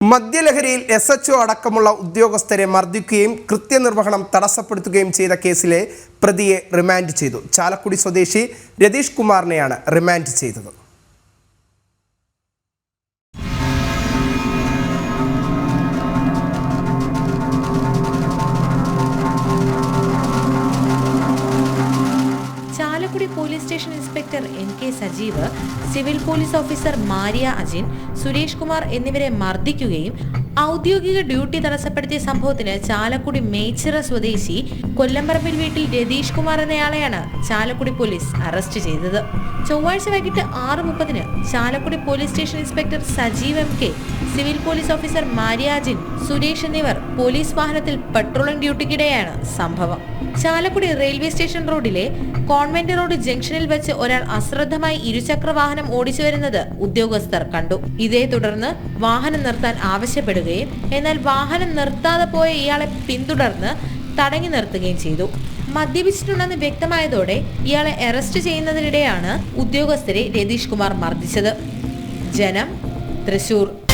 മദ്യലഹരിയിൽ S H അടക്കമുള്ള ഉദ്യോഗസ്ഥരെ മർദ്ദിക്കുകയും കൃത്യനിർവഹണം തടസ്സപ്പെടുത്തുകയും ചെയ്ത കേസിലെ പ്രതിയെ റിമാൻഡ് ചെയ്തു. ചാലക്കുടി സ്വദേശി രതീഷ് കുമാറിനെയാണ് റിമാൻഡ് ചെയ്തത്. Chalakudy police station inspector N K Sajeev civil police officer Mariya Ajin Suresh Kumar എന്നിവരെ മർദ്ദിക്കുകയും ഔദ്യോഗിക ഡ്യൂട്ടി തടസ്സപ്പെടുത്തിയ സംഭവത്തിന് ചാലക്കുടി മേച്ചിറ സ്വദേശി കൊല്ലംപറമ്പിൽ വീട്ടിൽ രതീഷ് കുമാർ എന്നയാളെയാണ് ചാലക്കുടി പോലീസ് അറസ്റ്റ് ചെയ്തത്. ചൊവ്വാഴ്ച വൈകിട്ട് ആറ് മുപ്പതിന് Chalakudy police station inspector Sajeev M K civil police officer Mariyajin Suresh എന്നിവർ പോലീസ് വാഹനത്തിൽ പട്രോളിംഗ് ഡ്യൂട്ടിക്കിടെയാണ് സംഭവം. ചാലക്കുടി റെയിൽവേ സ്റ്റേഷൻ റോഡിലെ കോൺവെന്റ് റോഡ് ജംഗ്ഷനിൽ വെച്ച് ഒരാൾ അശ്രദ്ധമായി ഇരുചക്ര വാഹനം ഓടിച്ചു വരുന്നത് ഉദ്യോഗസ്ഥർ കണ്ടു. ഇതേ തുടർന്ന് വാഹനം നിർത്താൻ ആവശ്യപ്പെടുകയും എന്നാൽ വാഹനം നിർത്താതെ പോയ ഇയാളെ പിന്തുടർന്ന് തടങ്ങി നിർത്തുകയും ചെയ്തു. മദ്യപിച്ചിട്ടുണ്ടെന്ന് വ്യക്തമായതോടെ ഇയാളെ അറസ്റ്റ് ചെയ്യുന്നതിനിടെയാണ് ഉദ്യോഗസ്ഥരെ രതീഷ് കുമാർ മർദ്ദിച്ചത്. ജനം തൃശൂർ.